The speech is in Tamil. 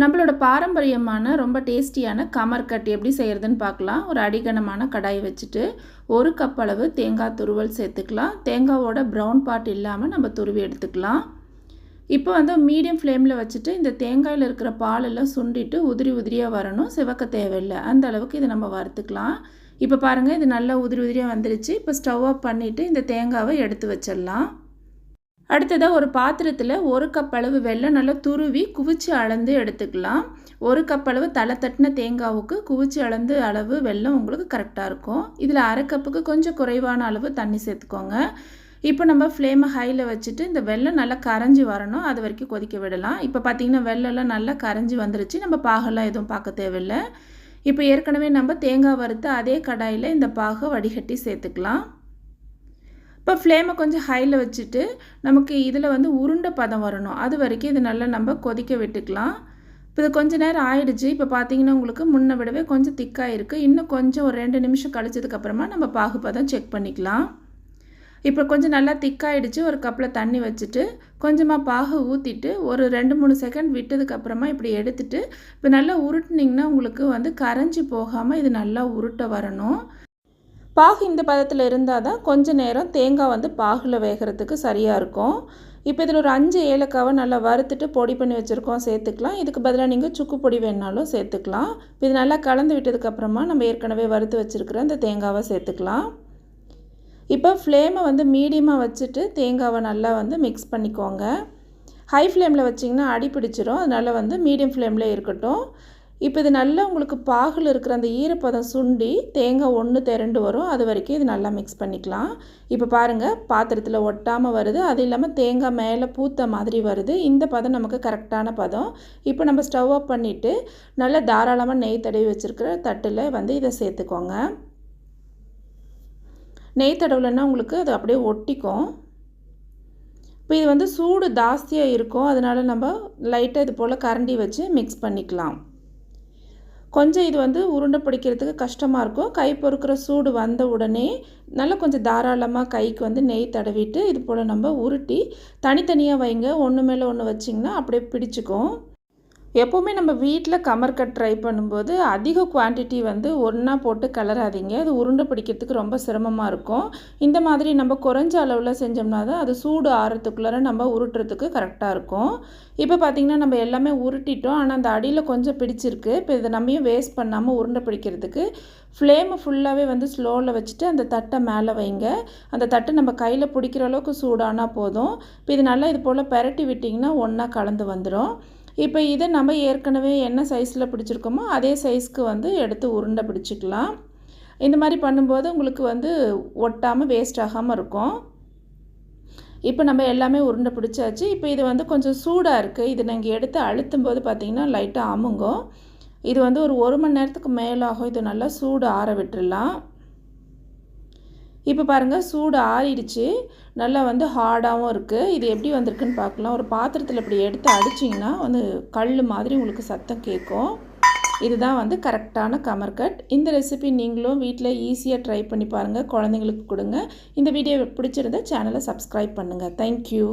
நம்மளோட பாரம்பரியமான ரொம்ப டேஸ்டியான கமர்கட் எப்படி செய்கிறதுன்னு பார்க்கலாம். ஒரு அடிகனமான கடாய் வச்சுட்டு ஒரு கப் அளவு தேங்காய் துருவல் சேர்த்துக்கலாம். தேங்காவோட ப்ரௌன் பார்ட் இல்லாமல் நம்ம துருவி எடுத்துக்கலாம். இப்போ வந்து மீடியம் ஃப்ளேமில் வச்சுட்டு இந்த தேங்காயில் இருக்கிற பாலெல்லாம் சுண்டிட்டு உதிரி உதிரியாக வரணும். சிவக்க தேவையில்லை. அந்த அளவுக்கு இதை நம்ம வறுத்துக்கலாம். இப்போ பாருங்கள் இது நல்லா உதிரி உதிரியாக வந்துருச்சு. இப்போ ஸ்டவ் ஆஃப் பண்ணிவிட்டு இந்த தேங்காவை எடுத்து வச்சிடலாம். அடுத்ததாக ஒரு பாத்திரத்தில் ஒரு கப் அளவு வெள்ளம் நல்லா துருவி குவிச்சு அளந்து எடுத்துக்கலாம். ஒரு கப் அளவு தலை தட்டின தேங்காவுக்கு குவிச்சு அளந்து அளவு வெள்ளம் உங்களுக்கு கரெக்டாக இருக்கும். இதில் அரை கப்புக்கு கொஞ்சம் குறைவான அளவு தண்ணி சேர்த்துக்கோங்க. இப்போ நம்ம ஃப்ளேமை ஹையில் வச்சுட்டு இந்த வெள்ளம் நல்லா கரைஞ்சி வரணும். அது வரைக்கும் கொதிக்க விடலாம். இப்போ பார்த்திங்கன்னா வெள்ளம்லாம் நல்லா கரைஞ்சி வந்துருச்சு. நம்ம பாகெல்லாம் எதுவும் பார்க்க தேவையில்லை. இப்போ ஏற்கனவே நம்ம தேங்காய் வறுத்து அதே கடாயில் இந்த பாகை வடிகட்டி சேர்த்துக்கலாம். இப்போ ஃப்ளேமை கொஞ்சம் ஹையில் வச்சுட்டு நமக்கு இதில் வந்து உருண்டை பதம் வரணும். அது வரைக்கும் இது நல்லா நம்ம கொதிக்க விட்டுக்கலாம். இப்போ இது கொஞ்சம் நேரம் ஆயிடுச்சு. இப்போ பார்த்தீங்கன்னா உங்களுக்கு முன்ன விடவே கொஞ்சம் திக்காக இருக்குது இன்னும் கொஞ்சம் ஒரு ரெண்டு நிமிஷம் கழிச்சதுக்கப்புறமா நம்ம பாகுபதம் செக் பண்ணிக்கலாம். இப்போ கொஞ்சம் நல்லா திக்காயிடுச்சு ஒரு கப்பில் தண்ணி வச்சுட்டு கொஞ்சமாக பாகு ஊற்றிட்டு ஒரு ரெண்டு மூணு செகண்ட் விட்டதுக்கப்புறமா இப்படி எடுத்துட்டு இப்போ நல்லா உருட்டுனிங்கன்னா உங்களுக்கு வந்து கரைஞ்சி போகாமல் இது நல்லா உருட்ட வரணும். பாகு இந்த பதத்தில் இருந்தால் தான் கொஞ்சம் நேரம் தேங்காய் வந்து பாகில் வேகிறதுக்கு சரியாக இருக்கும். இப்போ இதில் ஒரு அஞ்சு ஏலக்காவை நல்லா வறுத்துட்டு பொடி பண்ணி வச்சுருக்கோம் சேர்த்துக்கலாம். இதுக்கு பதிலாக நீங்கள் சுக்கு பொடி வேணாலும் சேர்த்துக்கலாம். இப்போ இது நல்லா கலந்து விட்டதுக்கப்புறமா நம்ம ஏற்கனவே வறுத்து வச்சுருக்கிற அந்த தேங்காவை சேர்த்துக்கலாம். இப்போ ஃப்ளேமை வந்து மீடியமாக வச்சுட்டு தேங்காவை நல்லா வந்து மிக்ஸ் பண்ணிக்கோங்க. ஹை ஃப்ளேமில் வச்சிங்கன்னா அடி பிடிச்சிரும். அதனால் வந்து மீடியம் ஃப்ளேமில் இருக்கட்டும். இப்போ இது நல்லா உங்களுக்கு பாகில் இருக்கிற அந்த ஈரப்பதம் சுண்டி தேங்காய் ஒன்று திரண்டு வரும். அது வரைக்கும் இது நல்லா மிக்ஸ் பண்ணிக்கலாம். இப்போ பாருங்கள் பாத்திரத்தில் ஒட்டாமல் வருது. அது இல்லாமல் தேங்காய் மேலே பூத்த மாதிரி வருது. இந்த பதம் நமக்கு கரெக்டான பதம். இப்போ நம்ம ஸ்டவ் ஆஃப் பண்ணிவிட்டு நல்லா தாராளமாக நெய் தடவி வச்சுருக்கிற தட்டில் வந்து இதை சேர்த்துக்கோங்க. நெய் தடவலைன்னா உங்களுக்கு அது அப்படியே ஒட்டிக்கும். இப்போ இது வந்து சூடு ஜாஸ்தியாக இருக்கும். அதனால் நம்ம லைட்டாக இது போல் கரண்டி வச்சு மிக்ஸ் பண்ணிக்கலாம். கொஞ்சம் இது வந்து உருண்டை பிடிக்கிறதுக்கு கஷ்டமாக இருக்கும். கை பொறுக்கிற சூடு வந்த உடனே நல்லா கொஞ்சம் தாராளமாக கைக்கு வந்து நெய் தடவிட்டு இது போல் நம்ம உருட்டி தனித்தனியாக வைங்க. ஒன்று மேலே ஒன்று வச்சிங்கன்னா அப்படியே பிடிச்சிக்கும். எப்போவுமே நம்ம வீட்டில் கமர்கட் ட்ரை பண்ணும்போது அதிக குவான்டிட்டி வந்து ஒன்றா போட்டு கலராதிங்க. அது உருண்டை பிடிக்கிறதுக்கு ரொம்ப சிரமமாக இருக்கும். இந்த மாதிரி நம்ம குறைஞ்ச அளவில் செஞ்சோம்னா தான் அது சூடு ஆறுறதுக்குள்ளார நம்ம உருட்டுறதுக்கு கரெக்டாக இருக்கும். இப்போ பார்த்திங்கன்னா நம்ம எல்லாமே உருட்டிட்டோம். ஆனால் அந்த அடியில் கொஞ்சம் பிடிச்சிருக்கு. இப்போ இதை நம்மையும் வேஸ்ட் பண்ணாமல் உருண்டை பிடிக்கிறதுக்கு? ஃப்ளேமை ஃபுல்லாகவே வந்து ஸ்லோவில் வச்சுட்டு அந்த தட்டை மேலே வைங்க. அந்த தட்டை நம்ம கையில் பிடிக்கிற அளவுக்கு சூடானால் போதும். இப்போ இது நல்லா இது போல் பெரட்டி விட்டிங்கன்னா ஒன்றா கலந்து வந்துடும் இப்போ இதை நம்ம ஏற்கனவே என்ன சைஸில் பிடிச்சிருக்கோமோ அதே சைஸ்க்கு வந்து எடுத்து உருண்டை பிடிச்சிக்கலாம். இந்த மாதிரி பண்ணும்போது உங்களுக்கு வந்து ஒட்டாமல் வேஸ்ட் ஆகாமல் இருக்கும். இப்போ நம்ம எல்லாமே உருண்டை பிடிச்சாச்சு. இப்போ இது வந்து கொஞ்சம் சூடாக இருக்குது இது நீங்கள் எடுத்து அழுத்தும் போது பார்த்திங்கன்னா லைட்டாக அமுங்கும். இது வந்து ஒரு ஒரு மணி நேரத்துக்கு மேலாகும். இது நல்லா சூடு ஆற விட்டுடலாம் இப்போ பாருங்கள் சூடு ஆறிடுச்சு. நல்லா வந்து ஹார்டாகவும் இருக்குது இது எப்படி வந்திருக்குன்னு பார்க்கலாம். ஒரு பாத்திரத்தில் இப்படி எடுத்து அடிச்சிங்கன்னா வந்து கல் மாதிரி உங்களுக்கு சத்தம் கேட்கும். இதுதான் வந்து கரெக்டான கமர்கட் இந்த ரெசிபி நீங்களும் வீட்டில் ஈஸியாக ட்ரை பண்ணி பாருங்கள் குழந்தைங்களுக்கு கொடுங்க. இந்த வீடியோ பிடிச்சிருந்தால் சேனலை சப்ஸ்கிரைப் பண்ணுங்கள் தேங்க்யூ